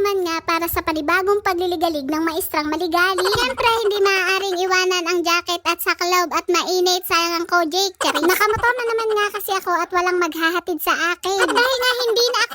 naman nga para sa panibagong pagliligalig ng maestrang maligali. Siyempre, hindi maaaring iwanan ang jacket at sa club at mainit sayang ang. Charing. Nakamotor na naman nga kasi ako at walang maghahatid sa akin. At dahil nga hindi na ako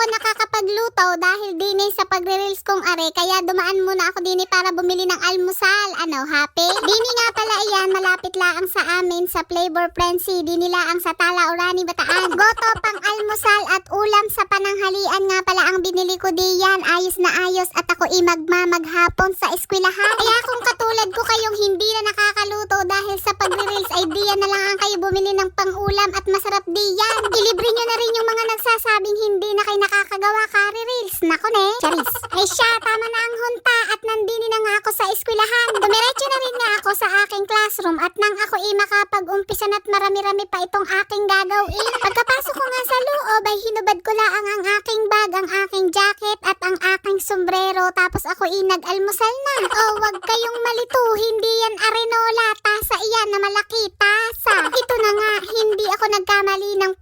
nakakapagluto dahil din eh sa pagre-reels kong are, kaya dumaan muna ako din eh para bumili ng almusal. Ano, happy? Dini nga pala iyan, malapit laang sa amin sa Flavor Frenzy. Dini laang sa Tala, Urani, Bataan. Goto pang almusal at ulam sa pananghalian nga pala ang binili ko diyan. Ayos na ayos at ako imagmamaghapon sa eskwelahan. Kaya kung katulad ko kayong hindi na nakakaluto dahil sa pagre-reels ay diyan na lang ang kayo bumili ng pangulam at masarap diyan. Ilibre nyo na rin yung mga nagsasabing hindi na kayo nakakagawa kari reels. Nako ne, charis. Ay siya, tama na ang hunta at nandini na nga ako sa eskwelahan. Dumiretso na rin nga ako sa aking classroom at nang ako i makapag-umpisa na't marami-rami pa itong aking gagawin. Pagkapasok ko nga sa loob ay hinubad ko lang ang aking bag, ang aking jacket at ang aking sombrero tapos ako i nag-almusal na. Oh, wag kayong malito, hindi yan arenola, tasa iyan na malaki, tasa. Ito na nga, hindi ako nagkamali ng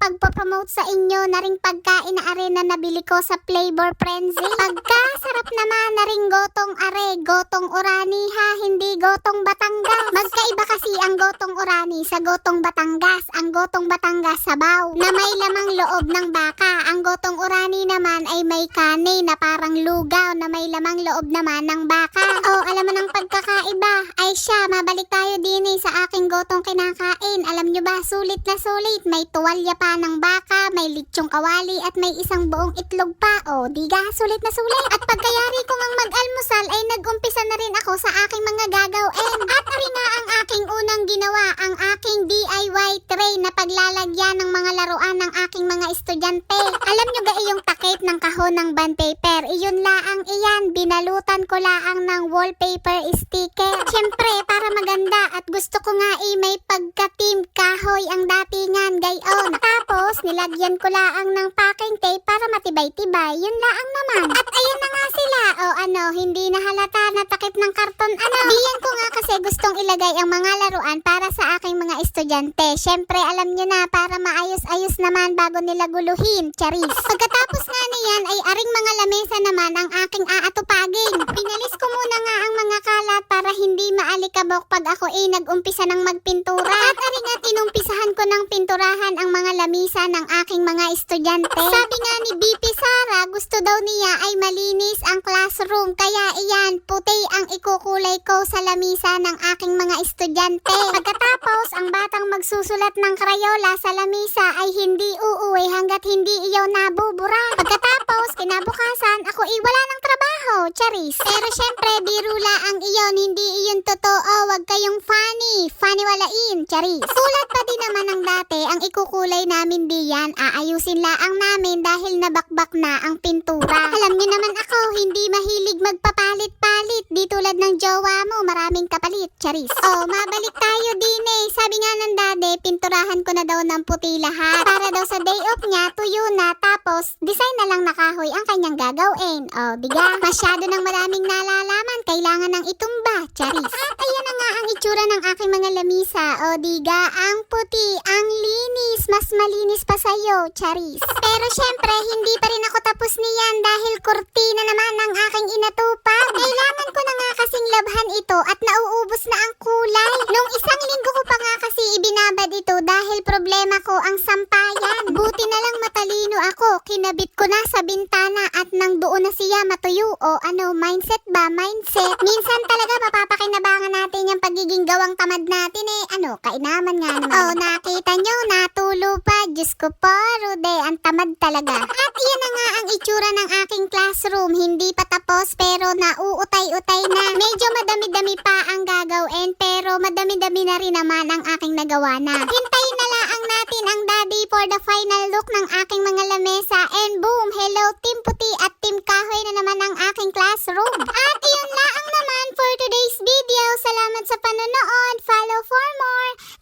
pagpo-promote sa inyo na ring pagkain na arena na bili ko sa Flavor Frenzy. Pagkasarap naman na ring gotong are, gotong orani ha, hindi gotong Batangas. Magkaiba kasi ang gotong orani sa gotong Batangas. Ang gotong Batangas sabaw na may lamang loob ng baka. Ang gotong orani naman ay may kane na parang lugaw na may lamang loob naman ng baka. Oh, alam mo ng pagkakaiba. Ay siya, mabalik tayo din eh sa aking gotong kinakain. Alam nyo ba, sulit na sulit. May tuwalya pa ng baka, may litsong kawali at may isang buong itlog pa. Oh, diga, sulit na sulit. At pagkayari ko ngang mag-almusal ay nag-umpisa na rin ako sa aking mga gagawin. At ari nga ang aking unang ginawa, ang aking DIY tray na paglalagyan ng mga laruan ng aking mga estudyante. Alam nyo ga iyong takip ng kahon ng bond paper? Iyon laang iyan, binalutan ko laang ng wallpaper sticker. Siyempre, para maganda at gusto ko nga i may pagka-team kahoy ang datingan gayon. Nilagyan ko laang ng packing tape para matibay-tibay. Yun laang naman. At ayan na nga sila. O ano, hindi na halata na takip ng karton. Ano? Diyan ko nga kasi gustong ilagay ang mga laruan para sa aking mga estudyante. Siyempre, alam nyo na, para maayos-ayos naman bago nila guluhin. Charis. Pagkatapos nga niyan ay aring mga lamesa naman ang aking aatupagin. Pinalis ko muna nga ang mga kalat para hindi maalikabok pag ako ay nag-umpisa ng magpintura. At aring at inumpisahan ko ng pinturahan ang mga lamisa ng aking mga estudyante. Sabi nga ni BP Sara, gusto daw niya ay malinis ang classroom. Kaya iyan, puti ang ikukulay ko sa lamisa ng aking mga estudyante. Pagkatapos, ang batang magsusulat ng krayola sa lamisa ay hindi uuwi hanggat hindi iyaw nabubura. Pagkatapos, kinabukasan, ako iwala ng trabaho, charis. Pero syempre, birula ang iyon, hindi iyon totoo. Wag kayong funny. Funny walain, charis. Sulat pa din naman ng dati, ang ikukulay namin diyan, aayusin laang namin dahil nabakbak na ang pintura. Alam niyo naman ako, hindi mahilig magpapalit-palit. Di tulad ng jowa mo, maraming kapalit, charis. Oh, mabalik tayo din eh. Sabi nga ng dade, pinturahan ko na daw ng puti lahat. Para daw sa day off niya, tuyo na. Tapos, design na lang nakahoy ang kanyang gagawin. Oh, diga, masyado ng maraming nalalaman. Kailangan ng itumba, charis. Ayan na nga ang itsura ng aking mga lamisa. O diga, ang puti, ang linis. Mas malinis pa sa'yo, charis. Pero syempre, hindi pa rin ako tapos niyan dahil kurtina naman ang aking inatupag. Kailangan ko na nga kasing labhan ito at nauubos na ang kulay. Ako. Kinabit ko na sa bintana at nang doon na siya matuyo. O ano, mindset ba? Mindset. Minsan talaga mapapakinabangan natin yung pagiging gawang tamad natin eh. Ano, kainaman nga naman. Oh, nakita nyo, natulo pa. Diyos ko po, Rude, ang tamad talaga. At iyan na nga ang itsura ng aking classroom. Hindi pa tapos pero nauutay-utay na. Medyo madami-dami pa ang gagawin pero madami-dami na rin naman ang aking nagawa na. Hintayin lang natin ang daddy for the final look ng aking mga lamesa. And boom, hello Team Puti at Team Kahoy na naman ang aking classroom. At yun lang naman for today's video. Salamat sa panonood. Follow for more.